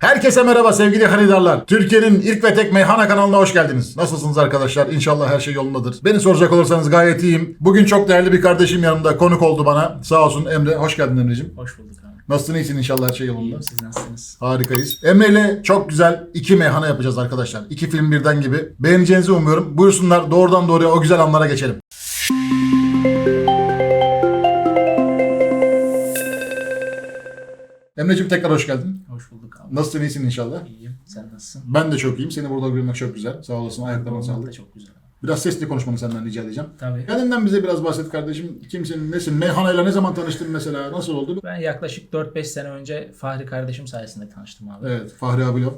Herkese merhaba sevgili haridarlar. Türkiye'nin ilk ve tek meyhane kanalına hoş geldiniz. Nasılsınız arkadaşlar? İnşallah her şey yolundadır. Beni soracak olursanız gayet iyiyim. Bugün çok değerli bir kardeşim yanımda konuk oldu bana. Sağ olsun Emre. Hoş geldin Emre'cim. Hoş bulduk abi. Nasılsın iyisin inşallah her şey yolunda. İyiyim siz nasılsınız? Harikayız. Emre ile çok güzel iki meyhane yapacağız arkadaşlar. İki film birden gibi. Beğeneceğinizi umuyorum. Buyursunlar doğrudan doğruya o güzel anlara geçelim. Emre'cim tekrar hoş geldin. Hoş bulduk abi. Nasılsın iyisin inşallah. İyiyim. Sen nasılsın? Ben de çok iyiyim. Seni burada görmek çok güzel. Sağ olasın. Ayaklarına sağlık. da çok güzel. Biraz sesli konuşmanı senden rica edeceğim. Tabii. Kendinden bize biraz bahset kardeşim. Kimsin, nesin? Meyhanayla ne zaman tanıştın mesela? Nasıl oldu? Ben yaklaşık 4-5 sene önce Fahri kardeşim sayesinde tanıştım abi. Evet, Evet, Fahri Abilov.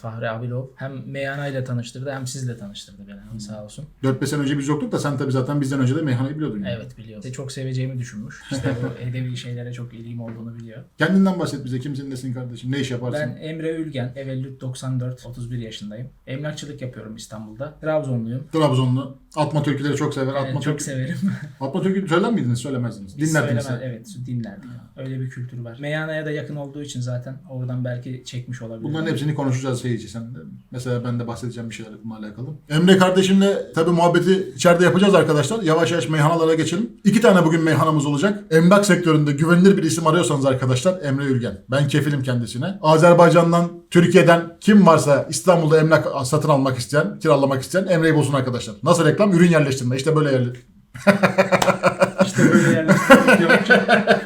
Fahri Abilov hem Meyhana ile tanıştırdı hem sizle tanıştırdı beni abi sağ olsun. 4-5 sene önce biz yoktuk da sen tabii zaten bizden önce de meyhaneyi biliyordun. yani. Evet biliyor. Sizi çok seveceğimi düşünmüş. İşte bu edebi şeylere çok ilgim olduğunu biliyor. Kendinden bahset bize. Kimsin, nesin kardeşim? Ne iş yaparsın? Ben Emre Ülgen, Evellüt 94, 31 yaşındayım. Emlakçılık yapıyorum İstanbul'da. Trabzonluyum. Trabzonlu. Atma türküleri çok sever. Atma çok türkü... severim. Atma türkü söyler miydiniz? Söylemezdiniz. Dinlerdiniz. söylemez-. Evet dinlerdik. Öyle bir kültür var. Meyhaneye da yakın olduğu için zaten oradan belki çekmiş olabilir. Bunların hepsini konuşacağız şey için sen de. Mesela ben de bahsedeceğim bir şeyler bununla alakalı. Emre kardeşimle tabii muhabbeti içeride yapacağız arkadaşlar. Yavaş yavaş meyhanalara geçelim. İki tane bugün meyhanamız olacak. Emlak sektöründe güvenilir bir isim arıyorsanız arkadaşlar Emre Ülgen. Ben kefilim kendisine. Azerbaycan'dan, Türkiye'den kim varsa İstanbul'da emlak satın almak isteyen, kiralamak isteyen Emre'yi bulsun arkadaşlar. Nasıl reklam? Ürün yerleştirme. İşte böyle yerli. İşte böyle. Ee,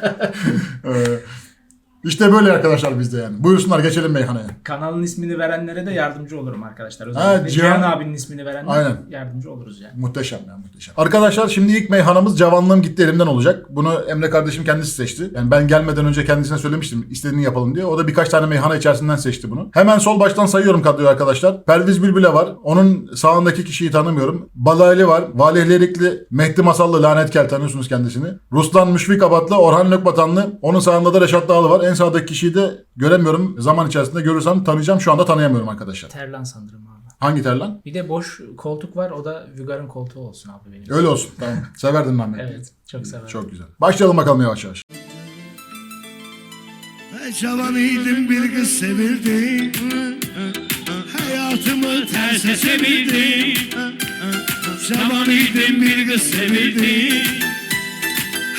işte böyle arkadaşlar bizde yani. Buyursunlar geçelim meyhaneye. Kanalın ismini verenlere de yardımcı olurum arkadaşlar. Özellikle Cihan- Cihan abinin ismini verenlere Aynen. yardımcı oluruz yani. Muhteşem ya muhteşem. Arkadaşlar şimdi ilk meyhanamız Cavanlığım Gitti Elimden olacak. Bunu Emre kardeşim kendisi seçti. Yani ben gelmeden önce kendisine söylemiştim istediğini yapalım diye. O da birkaç tane meyhana içerisinden seçti bunu. Hemen sol baştan sayıyorum kadroyu arkadaşlar. Perviz Bülbüle var. Onun sağındaki kişiyi tanımıyorum. Balaylı var. Valihlerikli Mehdi Masallı Lanetkel tanıyorsunuz kendisini. Ruslan Müşfik Abatlı Orhan Lökbatanlı. Onun sağında da Reşat Dağlı var. En sağdaki kişiyi de göremiyorum. Zaman içerisinde görürsem tanıyacağım. Şu anda tanıyamıyorum arkadaşlar. Terlan sanırım abi. Hangi terlan? Bir de boş koltuk var. O da Vugar'ın koltuğu olsun abi benim. Öyle olsun. Tamam. Severdin Mehmet. Evet. Çok severim. Çok güzel. Başlayalım bakalım yavaş yavaş. Cavan idim bir kız sevirdim Hayatımı terse çevirdim Cavan idim bir kız sevirdim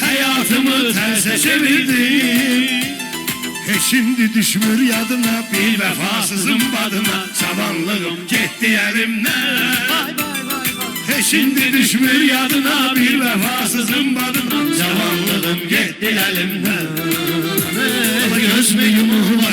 Hayatımı terse çevirdim He şimdi düşmür yadına bir vefasızım badıma. Cavanlığım gitti elimden He şimdi düşmür yadına bir vefasızım badıma. Cavanlığım gitti elimden Göz mü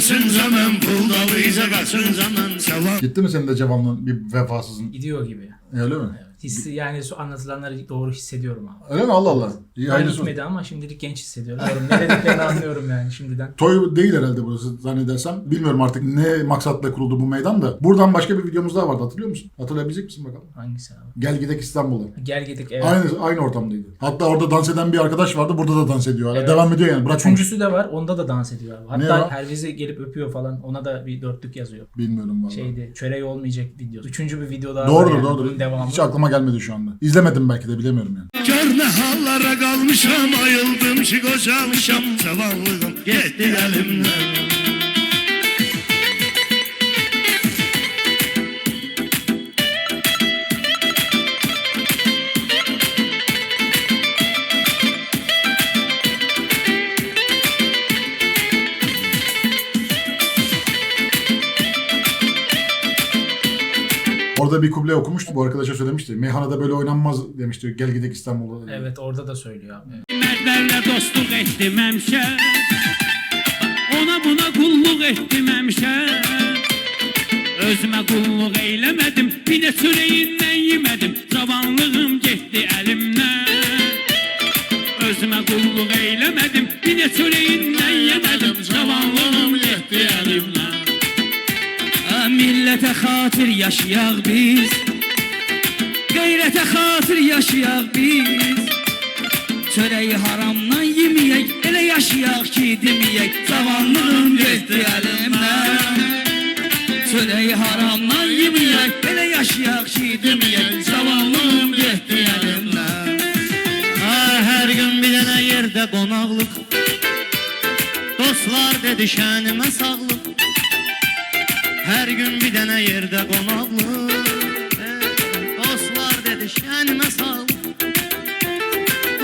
yumulmasın zaman Buldalıca kaçın zaman Cavan Gitti mi senin de cevabın bir vefasızın? Gidiyor gibi. Öyle mi? Evet. Hissi yani şu anlatılanları doğru hissediyorum abi. Öyle mi? Allah Allah. İyi hayırlısı olsun. gitmedi ama şimdilik genç hissediyorum. Ne dediklerini anlıyorum yani şimdiden. Toy değil herhalde burası zannedersem. Bilmiyorum artık ne maksatla kuruldu bu meydan da. Buradan başka bir videomuz daha vardı hatırlıyor musun? Hatırlayabilecek misin bakalım? Hangisi abi? Gel gidek İstanbul'a. Gel gidik evet. Aynı aynı ortamdaydı. Hatta orada dans eden bir arkadaş vardı. Burada da dans ediyor. hala. Evet. Devam ediyor yani. Bırakmamış. Üçüncüsü de var. Onda da dans ediyor abi. Ne Hatta var? Herviz'i gelip öpüyor falan. Ona da bir dörtlük yazıyor. Bilmiyorum valla. Şeydi. Çöreği olmayacak video. Üçüncü bir video daha var Doğrudur yani. doğrudur. Devamı. Hiç aklıma gelmedi şu anda. İzlemedim belki de bilemiyorum yani. Ne hallara kalmışam Ayıldım ki kocalmışam Zavallığım gitti elimden Orada bir kuble okumuştu. Bu arkadaşa söylemişti. Meyhanede böyle oynanmaz demişti. Gel gidek İstanbul'a. Evet orada da söylüyor abi. Merdlərlə dostluq etdim həmişə Ona buna qulluq etdim həmişə Özümə qulluq eyləmədim Bir də çörəyindən yemədim Cavanlığım getdi əlimdən Özümə qulluq eyləmədim Bir də çörəyindən yemədim Millətə xatir yaşayaq biz. Qeyrətə xatir yaşayaq biz. Çöreği haramdan yemeyek Ele yaşayak ki demeyek. Zamanlığım getdi elimden Çöreği haramdan yemeyek Ele yaşayak ki demeyek. Zamanlığım getdi elimden Ha, Her gün bir tane yerde konaklık Dostlar dedi şənimə sağlıq Her gün bir dənə yerdə qonaqlı Dostlar dedi şənimə sal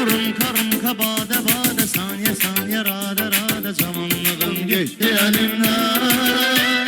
Rum karım kabade bade saniye saniye rade rade Zamanlığım geçti elimden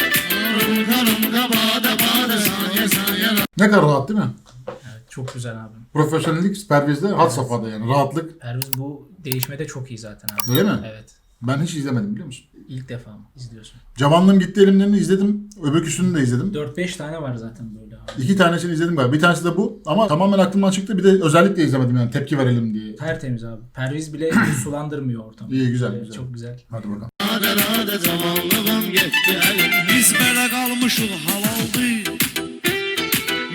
Rum karım kabade bade saniye saniye rade Ne kadar rahat değil mi? Evet, çok güzel abi. Profesyonellik Perviz'de had safhada yani. Rahatlık. Perviz bu değişmede çok iyi zaten abi. Öyle mi? Evet. Ben hiç izlemedim biliyor musun? İlk defa mı izliyorsun? Cavanlığım gitti elimlerini izledim. Öbürküsünü de izledim. 4-5 tane var zaten böyle abi. İki tanesini izledim galiba. Bir tanesi de bu. Ama tamamen aklımdan çıktı. Bir de özellikle izlemedim yani tepki verelim diye. Tertemiz abi. Perviz bile sulandırmıyor ortamı. İyi, güzel, güzel. Çok güzel. Hadi bakalım. Rade rade zamanlığım geçti elimden Biz belə qalmışıq halaldı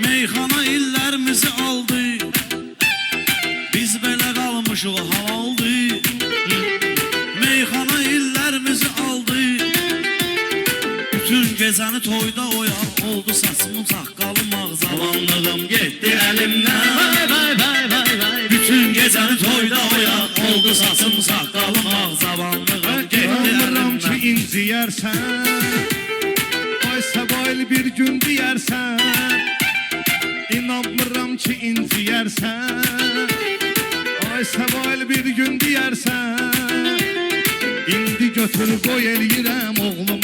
Meyxana illərimizi aldı Biz belə qalmışıq halaldı Gecəni toyda oyan oldu saçımın saqqalım ağzalanlığım geçti elimden. Vay vay vay vay vay. Bütün gecəni toyda oyan oldu saçım saqqalım ağzalanlığım getdi Ömrüm ki əlimdən inciyərsən Ay səbayl bir gün deyərsən İnanmıram ki inciyərsən Ay səbayl bir gün deyərsən İndi götür qoy eləyirəm Oğluma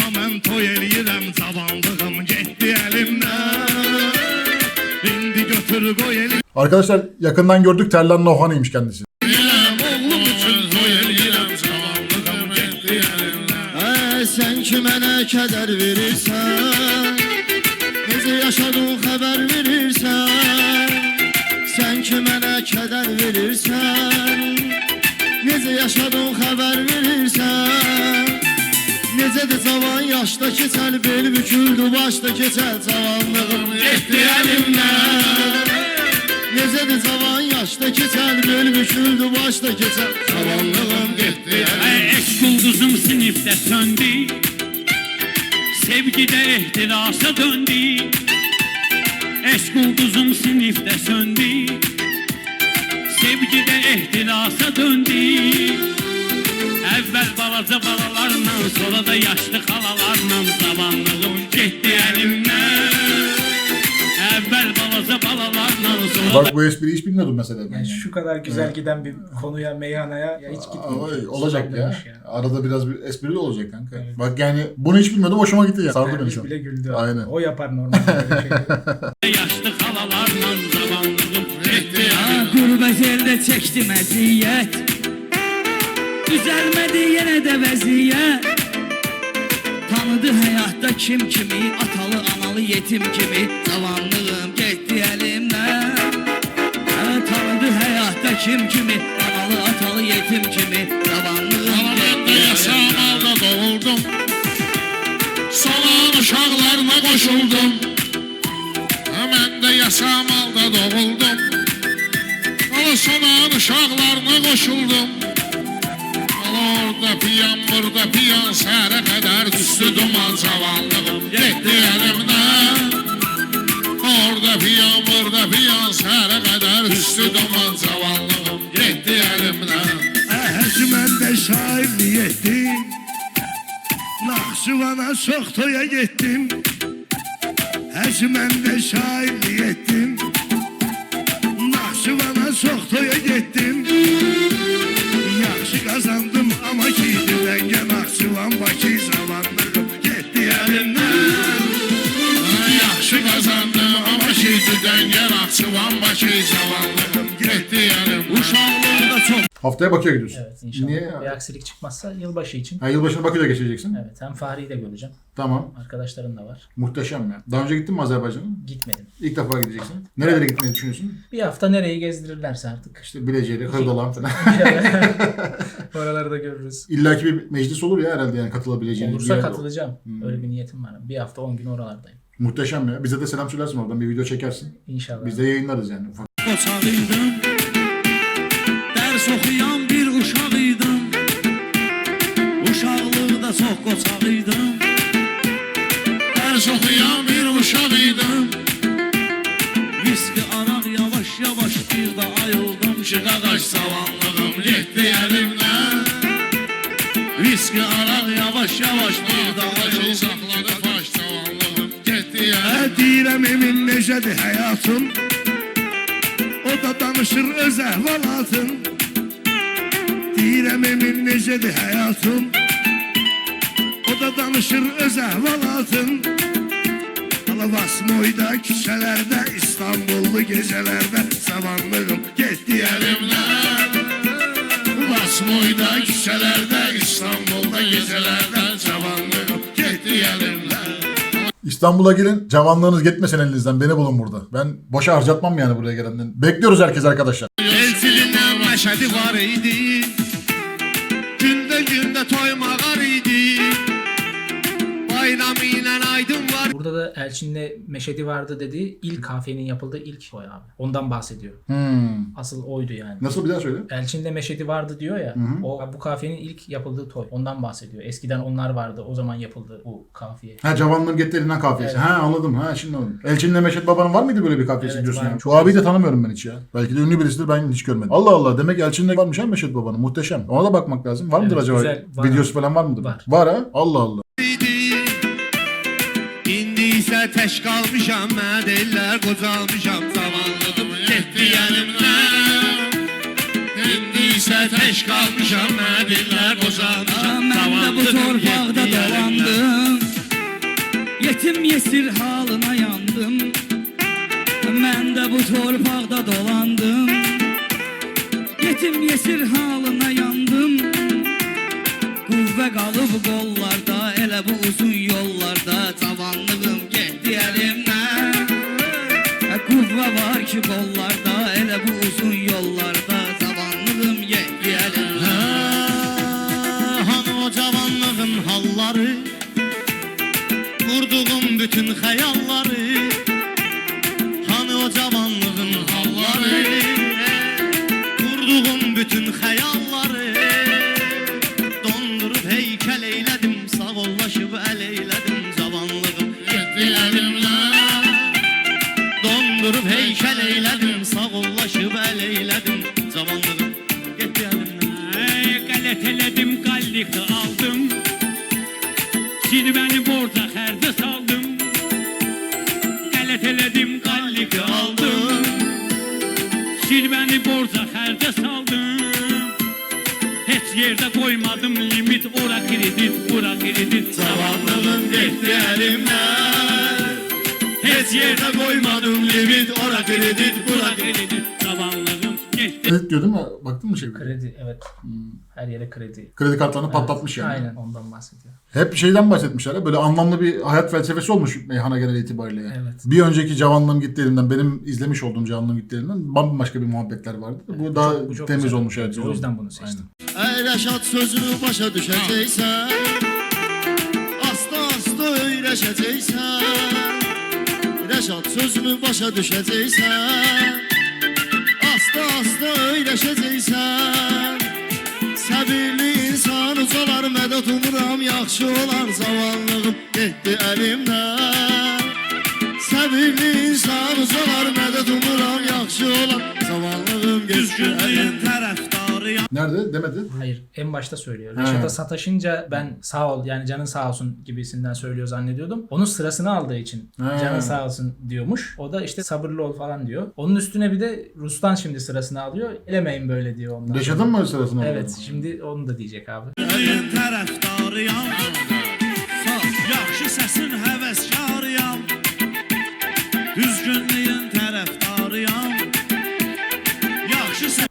Arkadaşlar yakından gördük Terlan Nohan'ıymış kendisi. Oğlum üçün toy eləyirəm Cavanlığım getdi əlimdən Ay sən ki mənə kədər verirsən Necə yaşadın xəbər verirsən Sən də cavan yaşda keçər Bel büküldü başda keçər Cavanlığım getdi əlimdən Necə də cavan yaşda keçər Bel büküldü başda keçər Cavanlığım getdi əlimdən Ay eşk ulduzum sinifte söndü. Sevgide ihtirasa döndü. Eşk ulduzum sinifte söndü. Sevgide ihtirasa döndü Evvel balaca balalarla Sonra da yaşlı halalarla Zamanlığım gitti elimden Evvel balaca balalarla Sonra da Bak bu espriyi hiç bilmiyordum mesela. Ben Yani yani. şu kadar güzel giden bir konuya, meyhanaya ya hiç gitmedim. olacak ya. Sulandırmış Arada biraz bir esprili olacak kanka. Evet. Bak yani bunu hiç bilmiyordum hoşuma gitti ya. Sardı beni şu an. bile güldü. Aynen. O yapar normalde böyle şeyleri. Yaşlı halalarla zamanlığım gitti Gurbət eldə çəkdim əziyyət Düzəlmədi yenə də vəziyyət Tanıdı həyatda kim kimi Atalı, analı, yetim kimi. Həyatda kim kimi Analı, atalı, yetim kimi. Ama de getdi yaşamada doğuldum Solan uşaqlarına qoşuldum Mən də yaşamada doğuldum. Ala solan uşaqlarına qoşuldum Ala orada piyan, burada piyan Səhərə qədər düşdü duman cavanlığım Getdi əlimdən Orada piyan, burada piyan Səhərə qədər düşdü duman cavanlığım Getdi əlimdən Həcməndə şairlik etdim Naxçıvana çox toya getdim Həcməndə şairlik etdim Naxçıvana çox Naxçıvan Bakı zamanlığım getdi əlimdən Yaxşı qazandım amma şeydidən yer Naxçıvan Bakı cavanlığım getdi əlim Uşaqlığımda çox Haftaya Bakü'ye gidiyorsun. Evet inşallah. Niye? Bir aksilik çıkmazsa yılbaşı için. Ha, yılbaşını Bakü'de geçireceksin. Evet hem Fahri'yi de göreceğim. Tamam. Arkadaşlarım da var. Muhteşem ya. Daha önce gittin mi Azerbaycan'a? Gitmedim. İlk defa gideceksin. Nerelere gitmeyi düşünüyorsun? Bir hafta nereyi gezdirirlerse artık. İşte Bilecik'e, Hırdalan falan. Oraları da görürüz. İlla ki bir meclis olur ya herhalde yani katılabileceğin. Olursa bir yer- katılacağım. Öyle bir niyetim var. Bir hafta 10 gün oralardayım. Muhteşem ya. Bize de selam söylersin oradan bir video çekersin. İnşallah. Biz de yayınlarız yani. Ufak. Qoçağıydım Dərs oxuyan bir uşağıydım. Uşaqlıqda çox qoçağıydım Dərs oxuyan bir uşaq idim Viski araq yavaş yavaş bir də ayıldım. Qaqaş cavanlığım getdi əlimdən Viski araq yavaş yavaş bir də ayıldım. saxladı faş cavanlığım Deyirəm emin necədir həyatım O da danışır öz əhvalatın Deyirəm emin necədir həyatım O da danışır öz əhvalatın Alavasmoyda küçələrdə İstanbullu gecələrdə Savanlığım getdi əlimdən Vasmoyda küçələrdə İstanbulda gecələrdə Savanlığım getdi əlimdən İstanbul'a gelin. Cavanlığınız gitmesin elinizden. Beni bulun burada. Ben boşa harcatmam yani buraya gelenden. Bekliyoruz herkes arkadaşlar. Elçilindən məşədi var idi Gündə toymağar idi. Bayramı ilə Burada da Elçin'le Meşedi vardı dediği ilk kafenin yapıldığı ilk toy abi. Ondan bahsediyor. Hmm. Asıl oydu yani. Nasıl bir daha söyle. Elçin'le Meşedi vardı diyor ya. O bu kafenin ilk yapıldığı toy. Ondan bahsediyor. Eskiden onlar vardı. O zaman yapıldı bu kafiye. Ha Cavanlığın gitti elinden kafiyesi. Evet. Ha anladım. Ha şimdi anladım. Elçin'le Meşet Baba'nın var mıydı böyle bir kafiyesi Evet, diyorsun yani? Bu abiyi de tanımıyorum ben hiç ya. Belki de ünlü birisidir ben hiç görmedim. Allah Allah demek Elçin'le varmış ha Meşet Baba'nın. Muhteşem. Ona da bakmak lazım. Var mıdır Evet, acaba? güzel. Var Videosu abi. falan var mıdır? Var. Var ha? Allah Allah. İsə tək qalmışam Mən deyirlər qocalmışam Zamanlığım getdi əlimdən İndi isə tək qalmışam Mən deyirlər qocalmışam Mən də bu torpaqda dolandım Yetim yesir halına yandım. Mən də bu torpaqda dolandım. Yetim yesir halına yandım. Qüvvə qalıb qollarda qollarda Elə bu uzun yollarda Cavanlığım əlimdən Hani o cavanlığın halları Kurduğum bütün hayalları Bura kredit Zavallığım gitti elimden Heç yerdə qoymadım limit Ora Kredit, zavallığım getdi Kredi diyor değil mi? Baktın mı şey? Kredi evet. Her yere kredi. Kredi kartlarını Evet, patlatmış yani. Aynen ondan bahsediyor. Hep şeyden bahsetmişler. Böyle anlamlı bir hayat felsefesi olmuş meyhana genel itibariyle. yani. Evet. Bir önceki Cavanlığım gitti elimden, benim izlemiş olduğum Cavanlığım gitti elimden bambaşka bir muhabbetler vardı. bu daha Bu çok temiz güzel. olmuş. Evet, güzel O yüzden bunu seçtim. Ey Rəşad sözünü başa düşəcəksən Asta-asta öyrəşəcəksən Rəşad sözünü başa düşəcəksən Öyrəşəcəksən Səbirli insan ucalar mədət umuram Yaxşı olar zamanlığım getdi əlimdən Səbirli insan ucalar mədət umuram Yaxşı olar zamanlığım getdi əlimdən tərəfdarıyam Nerede? Demedi. Hayır en başta söylüyor. Reşat'a sataşınca ben sağ ol yani canın sağ olsun gibisinden söylüyor zannediyordum. Onun sırasını aldığı için Ha. canın sağ olsun diyormuş. O da işte sabırlı ol falan diyor. Onun üstüne bir de Rus'tan şimdi sırasını alıyor. Elemeyin böyle diyor ondan. Reşat'ın mı sırasını aldı? Evet şimdi onu da diyecek abi. Tərəfdarıyam Yaxşı səsin həvəskarıyam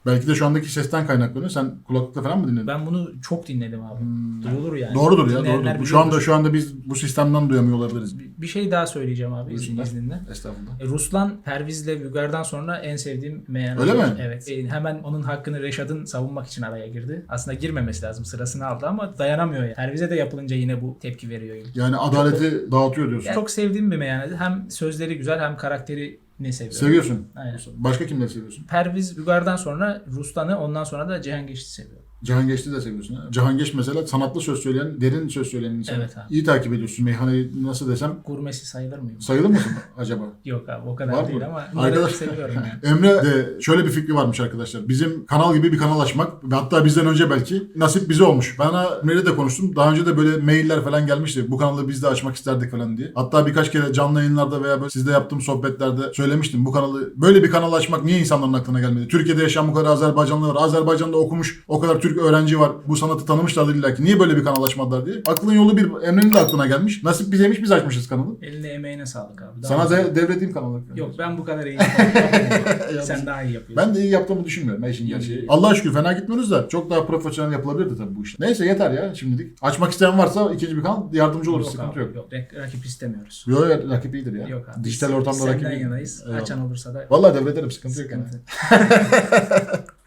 Belki de şu andaki sesten kaynaklanıyor. Sen kulaklıkla falan mı dinledin? Ben bunu çok dinledim abi. Duyulur yani. Doğrudur ya doğrudur. Şu anda şu anda biz bu sistemden duyamıyor olabiliriz. Bir şey daha söyleyeceğim abi izin, izninle. Estağfurullah. E, Ruslan Perviz'le Vügar'dan sonra en sevdiğim meyhane. Öyle mi? Evet. E, hemen onun hakkını Reşat'ın savunmak için araya girdi. Aslında girmemesi lazım. Sırasını aldı ama dayanamıyor yani. Perviz'e de yapılınca yine bu tepki veriyor. Yani adaleti dağıtıyor diyorsun. Yani çok sevdiğim bir meyhaneydi. Hem sözleri güzel hem karakteri ne seviyorum. Seviyorsun. Aynen. Başka kimleri seviyorsun? Perviz Vügar'dan sonra Ruslan'ı ondan sonra da Cihangir'i seviyorum. Cihangeç'i de seviyorsun ha. Cihangeç mesela sanatlı söz söyleyen, derin söz söyleyen insan. Evet abi. İyi takip ediyorsun. Meyhaneyi nasıl desem Gurmesi sayılır mıyım? sayılır mısın acaba? Yok abi o kadar Var mı? değil ama bunları Arkadaş- seviyorum yani. Emre de şöyle bir fikri varmış arkadaşlar. Bizim kanal gibi bir kanal açmak ve hatta bizden önce belki nasip bize olmuş. Ben Emre'yle de konuştum. Daha önce de böyle mailler falan gelmişti. Bu kanalı biz de açmak isterdik falan diye. Hatta birkaç kere canlı yayınlarda veya böyle sizde yaptığım sohbetlerde söylemiştim. Bu kanalı böyle bir kanal açmak niye insanların aklına gelmedi? Türkiye'de yaşayan bu kadar Azerbaycanlı var. Azerbaycan'da okumuş o kadar Türk öğrenci var. Bu sanatı tanımışlardır illa ki. Niye böyle bir kanal açmadılar diye. Aklın yolu bir Emre'nin de aklına gelmiş. Nasip bizeymiş biz açmışız kanalı. Eline emeğine sağlık abi. Daha Sana de, devredeyim kanalı. Yok ben bu kadar iyi yapamıyorum. Sen daha iyi yapıyorsun. Ben de iyi yaptığımı düşünmüyorum işin İyi, gerçeği. Allah'a şükür fena gitmiyoruz da çok daha profesyonel yapılabilirdi tabii bu işler. Neyse yeter ya şimdilik. Açmak isteyen varsa ikinci bir kanal yardımcı oluruz. yok sıkıntı abi, yok. yok. Rak- rakip istemiyoruz. Yok yok rakip iyidir ya. Yok abi. Dijital Biz ortamda rakip Senden iyidir. yanayız. Eyvallah. Açan olursa da Vallahi devrederim sıkıntı, yok yani.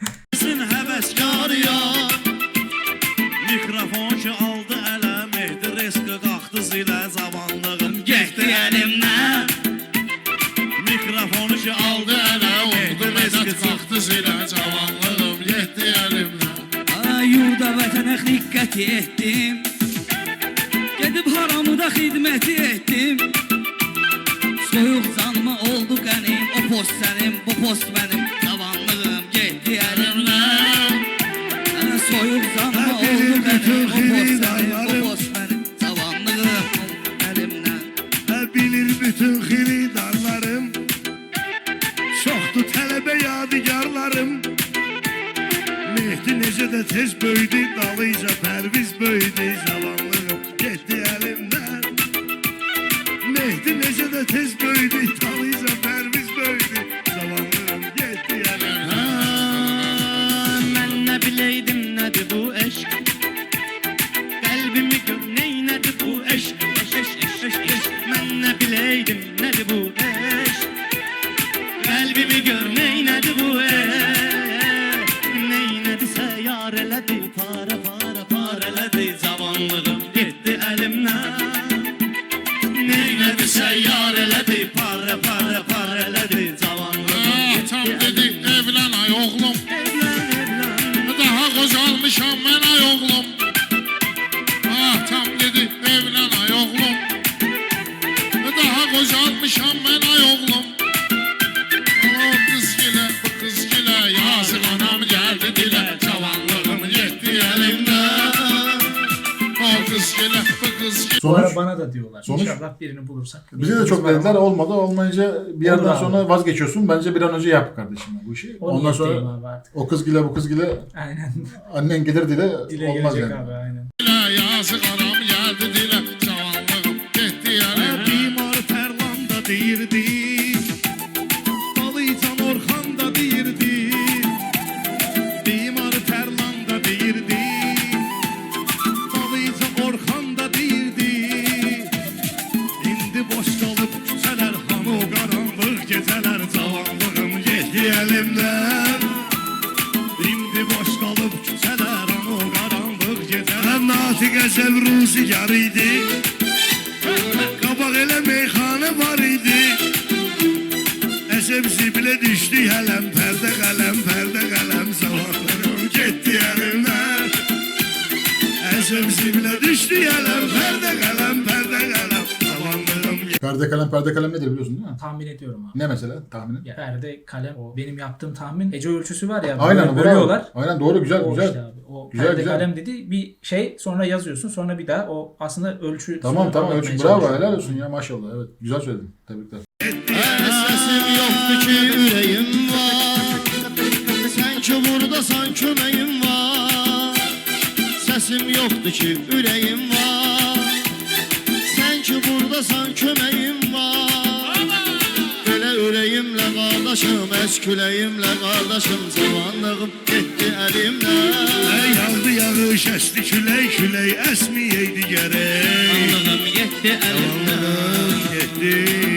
xiqqət etdim Gedib haramıda xidməti etdim Sonuç? ara bana da diyorlar. Sonuç? İnşallah birini bulursak. Bize de çok dediler ama olmadı. Olmayınca bir yerden abi. sonra vazgeçiyorsun. Bence bir an önce yap kardeşim bu işi. O Ondan sonra o kız gile bu kız gile Aynen. annen gelir dile, Dile olmaz yani. abi aynen. Yazık anam Zəvruzi yar idi. Qabaq elə meyxana var idi. Əsəb zibilə düşdü hələm Perde kalem perde kalem nedir biliyorsun değil mi? Tahmin ediyorum abi. Ne mesela tahminin? Ya perde, kalem, o benim yaptığım tahmin Ece ölçüsü var ya. Aynen böyle bölüyorlar. Aynen doğru güzel O güzel. işte abi. O Güzel, perde güzel. kalem dedi bir şey sonra yazıyorsun sonra bir daha o aslında ölçü. Tamam tamam ölçü bravo helal olsun ya maşallah evet güzel söyledin tebrikler. Səsim yoxdur ki ürəyim var Sən ki buradasan köməyim var Səsim yoxdur ki ürəyim var Sən ki buradasan köməyim qardaşım Əs küləyimlə qardaşım Cavanlığım getdi əlimdən Yağdı yağış əsdi külək külək Əsmiyəydi gərək Cavanlığım getdi əlimdən getdi əlimdən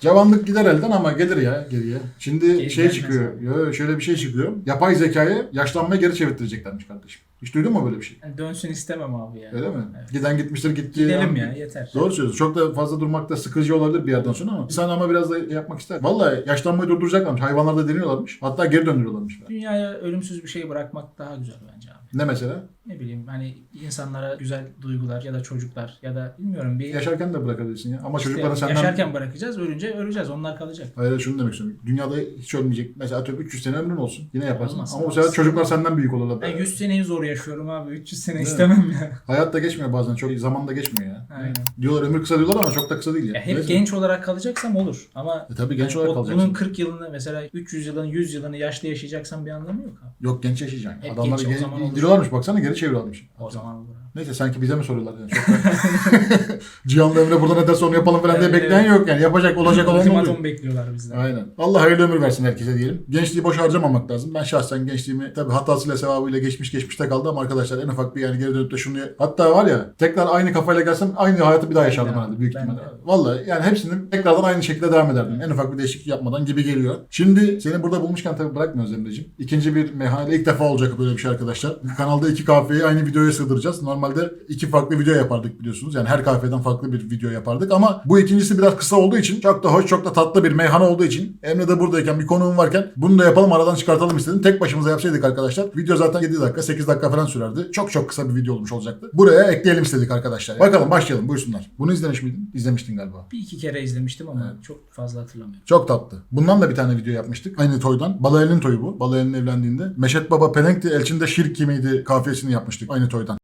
Cavanlık gider elden ama gelir ya geriye. Şimdi Geri şey gelmez çıkıyor. Yo, şöyle bir şey çıkıyor. Yapay zekayı yaşlanmaya geri çevirtireceklermiş kardeşim. Hiç duydun mu böyle bir şey? Yani dönsün istemem abi yani. Öyle mi? Evet. Giden gitmiştir gitti. Gidelim ya yeter. Doğru söylüyorsun. Çok da fazla durmak da sıkıcı olabilir bir yerden sonra ama insan ama biraz da yapmak ister. Vallahi yaşlanmayı durduracaklarmış. Hayvanlarda deniyorlarmış. Hatta geri döndürüyorlarmış. Dünyaya ölümsüz bir şey bırakmak daha güzel bence abi. Ne mesela? Ne bileyim hani insanlara güzel duygular ya da çocuklar ya da bilmiyorum bir Yaşarken de bırakabilirsin ya. Ama işte çocuklara senden... yaşarken bırakacağız ölünce öleceğiz onlar kalacak. Hayır şunu demek istiyorum. Dünyada hiç ölmeyecek. Mesela atıyorum 300 sene ömrün olsun. Yine yaparsın. Olmaz, Ama olmaz. sefer çocuklar senden büyük olurlar. Ben 100 seneyi zor yaşıyorum abi 300 sene mi? istemem ya. Hayat da geçmiyor bazen. Çok zaman da geçmiyor ya. Aynen. Diyorlar ömür kısa diyorlar ama çok da kısa değil ya. Ya hep Neyse. genç olarak kalacaksam olur ama E tabii genç yani olarak o- kalacaksın. Bunun 40 yılını mesela 300 yılını 100 yılını yaşlı yaşayacaksam bir anlamı yok abi. Yok genç yaşayacaksın. Hep Adamları genç, o geri zaman olur. indiriyorlarmış baksana çeviriyorlarmış. O zaman olur. Neyse sanki bize mi soruyorlar yani çok Cihan'la Emre burada ne derse onu yapalım falan diye Evet, bekleyen yok yani. Yapacak olacak olan oluyor. Ultimatum bekliyorlar bizden. Aynen. Allah hayırlı ömür versin herkese diyelim. Gençliği boş harcamamak lazım. Ben şahsen gençliğimi tabii hatasıyla sevabıyla geçmiş geçmişte kaldı ama arkadaşlar en ufak bir yani geri dönüp de şunu hatta var ya tekrar aynı kafayla gelsem aynı hayatı bir daha yaşardım Ben de, herhalde büyük ben ihtimalle. de. Vallahi yani hepsini tekrardan aynı şekilde devam ederdim. En ufak bir değişiklik yapmadan gibi geliyor. Şimdi seni burada bulmuşken tabii bırakmıyoruz Emre'ciğim. İkinci bir meyhanede ilk defa olacak böyle bir şey arkadaşlar. Kanalda iki kahveyi aynı videoya sığdıracağız. Normalde iki farklı video yapardık biliyorsunuz. Yani her kahveden farklı bir video yapardık ama bu ikincisi biraz kısa olduğu için çok da hoş çok da tatlı bir meyhane olduğu için Emre de buradayken bir konuğum varken bunu da yapalım aradan çıkartalım istedim. Tek başımıza yapsaydık arkadaşlar video zaten 7 dakika 8 dakika falan sürerdi. Çok çok kısa bir video olmuş olacaktı. Buraya ekleyelim istedik arkadaşlar. Bakalım başlayalım buyursunlar. Bunu izlemiş miydin? İzlemiştin galiba. Bir iki kere izlemiştim ama çok fazla hatırlamıyorum. Çok tatlı. Bundan da bir tane video yapmıştık. Aynı toydan. Balayel'in toyu bu. Balayel'in evlendiğinde. Meşet Baba Pelenk'ti. Elçin'de şirk kimiydi kafiyesini yapmıştık. Aynı toydan.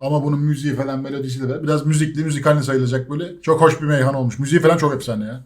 Ama bunun müziği falan melodisi de biraz müzikli müzikalli sayılacak böyle. Çok hoş bir meyhan olmuş. Müziği falan çok efsane ya.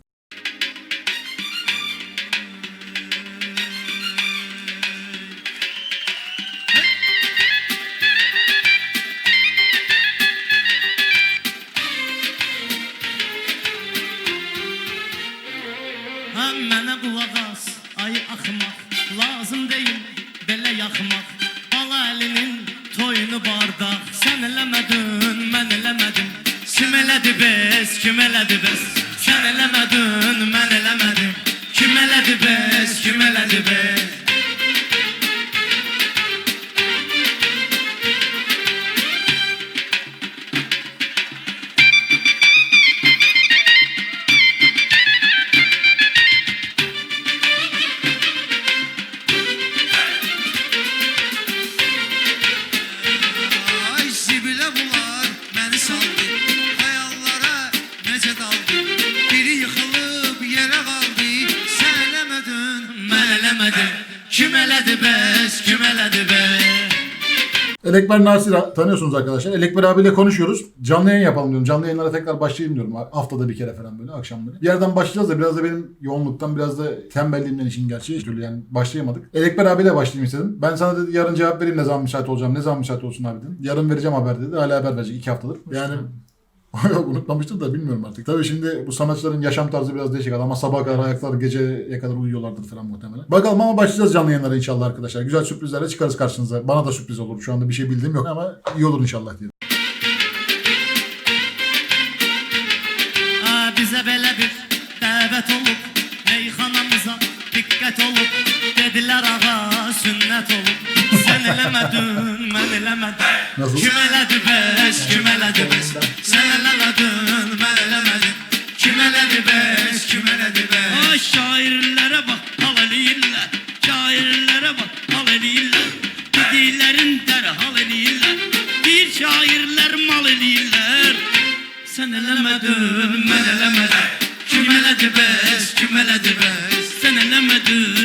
Elekber Nasir tanıyorsunuz arkadaşlar. Elekber abiyle konuşuyoruz. Canlı yayın yapalım diyorum. Canlı yayınlara tekrar başlayayım diyorum. Haftada bir kere falan böyle akşamları. Bir yerden başlayacağız da biraz da benim yoğunluktan biraz da tembelliğimden işin gerçeği türlü yani başlayamadık. Elekber abiyle başlayayım istedim. Ben sana dedi yarın cevap vereyim ne zaman müsait olacağım. Ne zaman müsait olsun abi dedim. Yarın vereceğim haber dedi. Hala haber verecek iki haftadır. Yani Yok unutmamıştır da bilmiyorum artık. Tabii şimdi bu sanatçıların yaşam tarzı biraz değişik. Ama sabaha kadar ayaklar geceye kadar uyuyorlardır falan muhtemelen. Bakalım ama başlayacağız canlı yayınlara inşallah arkadaşlar. Güzel sürprizlerle çıkarız karşınıza. Bana da sürpriz olur. Şu anda bir şey bildiğim yok ama iyi olur inşallah diye. Bizə belə bir dəvət olub Meyxanamıza diqqət olub Dedilər ağa sünnət olub Sən eləmədin, mən eləmədim Nasıl? Kim elədi bəs, kim elədi bəs Sən eləmədin, mən eləmədim Kim elədi bəs, kim elədi bəs Ay şairlərə bax, hal eləyirlər Şairlərə bax, hal eləyirlər Dediklərin dərhal eləyirlər Bir şairlər mal eləyirlər Sən eləmədin, mən eləmədim Kim elədi bəs, kim elədi bəs Sən eləmədin,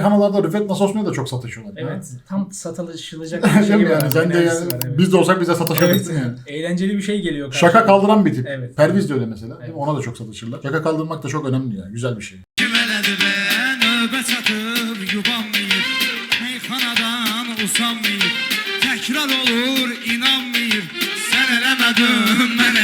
meyhanalarda rüfet nasosunu da çok satışıyorlar. Evet. Tam satılışılacak bir şey var. yani? Sen de yani var, evet. biz de olsak bize satışabilirsin Evet. yani. Eğlenceli bir şey geliyor Şaka karşıma. kaldıran bir tip. Evet. Perviz de öyle mesela. değil mi? Evet. Ona da çok satışırlar. Şaka kaldırmak da çok önemli ya. Güzel bir şey. Təkrar olur, inanmayıb Sən eləmədin, mən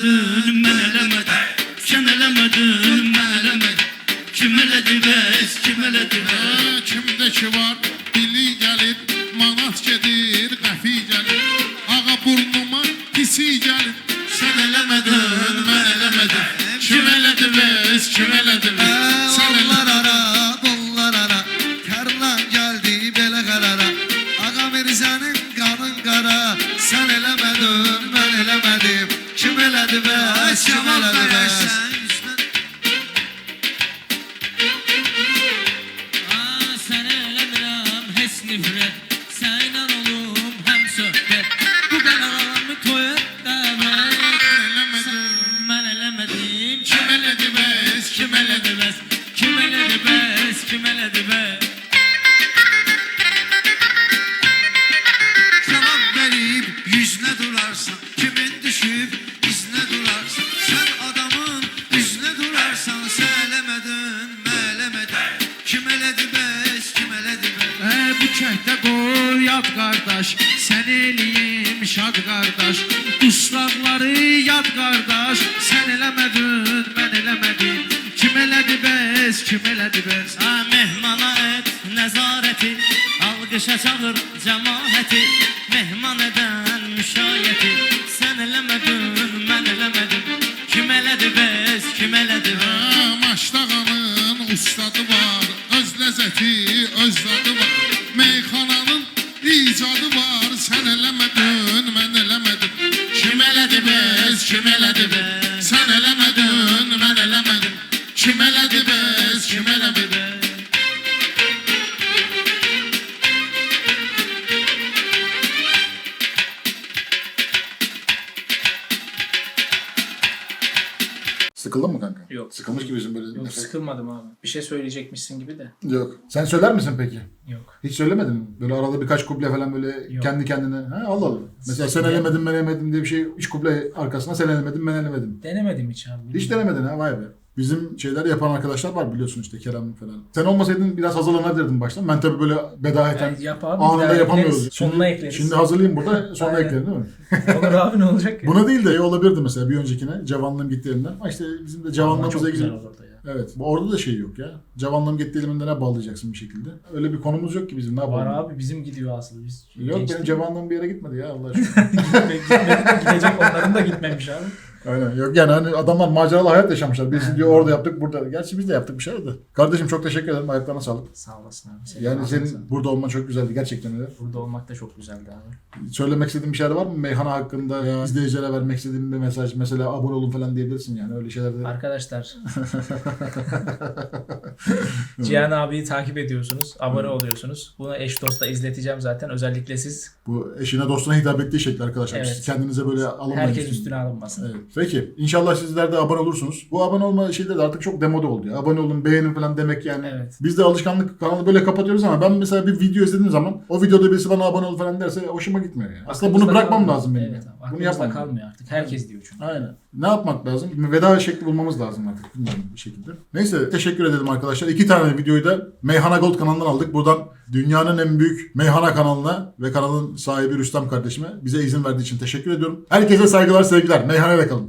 elemedin ben elemedim Sen elemedin ben elemedim Kim eledi bəs kim eledi bəs Ha, kimdə ki var, Kənddə qoy yad qardaş Sən eləyim şad qardaş Dustaqları yad qardaş Sən eləmədin, mən eləmədim Kim elədi bəs, kim elədi bəs Ha mehmana et nəzarəti Alqışa çağır cəmaəti Sıkıldın mı kanka? Yok. Sıkılmış gibisin böyle. Yok nefes- sıkılmadım abi. Bir şey söyleyecekmişsin gibi de. Yok. Sen söyler misin peki? Yok. Hiç söylemedin mi? Böyle arada birkaç kuple falan böyle Yok. kendi kendine. Ha Allah Allah. Mesela sen Yok. elemedin ben elemedim diye bir şey. Üç kuple arkasına sen elemedin ben elemedim. Denemedim hiç abi. Hiç denemedin ha vay be. Bizim şeyler yapan arkadaşlar var biliyorsun işte Kerem falan. Sen olmasaydın biraz hazırlanabilirdin baştan. Ben tabii böyle bedaheten Yani anında yapamıyoruz. ekleriz. Sonuna ekleriz. Şimdi hazırlayayım burada sonra Aynen. eklerim değil mi? Olur abi ne olacak ya? Buna değil de olabilirdi mesela bir öncekine. Cavanlığım gitti elimden. Ama işte bizim de cavanlığımıza ilgili. Evet. Bu orada da şey yok ya. Cavanlığım gitti elimden ne bağlayacaksın bir şekilde. Öyle bir konumuz yok ki bizim ne yapalım. Var abi bizim gidiyor asıl. Biz Yok benim cavanlığım bir yere gitmedi ya Allah aşkına. Gitme- gitmedi de gidecek onların da gitmemiş abi. Aynen. Yok yani hani adamlar maceralı hayat yaşamışlar. Birisi diyor orada yaptık burada. Gerçi biz de yaptık bir şeyler de. Kardeşim çok teşekkür ederim. Ayaklarına sağlık. Sağ olasın abi. Senin Yani senin sağlık. burada olman çok güzeldi gerçekten öyle. Burada olmak da çok güzeldi abi. Söylemek istediğin bir şeyler var mı? Meyhana hakkında ya izleyicilere vermek istediğin bir mesaj. Mesela abone olun falan diyebilirsin yani öyle şeyler de. Arkadaşlar. Cihan abiyi takip ediyorsunuz. Abone oluyorsunuz. Bunu eş dosta izleteceğim zaten. Özellikle siz. Bu eşine dostuna hitap ettiği şekli arkadaşlar. Evet. Siz kendinize böyle alınmayın. Herkes üstüne alınmasın. Evet. Peki. İnşallah sizler de abone olursunuz. Bu abone olma şeyleri de artık çok demode oldu ya. Abone olun, beğenin falan demek yani. Evet. Biz de alışkanlık kanalı böyle kapatıyoruz ama ben mesela bir video izlediğim zaman o videoda birisi bana abone ol falan derse hoşuma gitmiyor yani. Aslında bunu bırakmam kalmıyor. lazım benim. Evet yani. Bunu yapmam. kalmıyor artık. Herkes diyor çünkü. Aynen. Ne yapmak lazım? Bir veda şekli bulmamız lazım artık. Bilmiyorum bir şekilde. Neyse teşekkür edelim arkadaşlar. İki tane videoyu da Meyhana Gold kanalından aldık. Buradan dünyanın en büyük Meyhana kanalına ve kanalın sahibi Rüstem kardeşime bize izin verdiği için teşekkür ediyorum. Herkese saygılar sevgiler. Meyhanede kalın.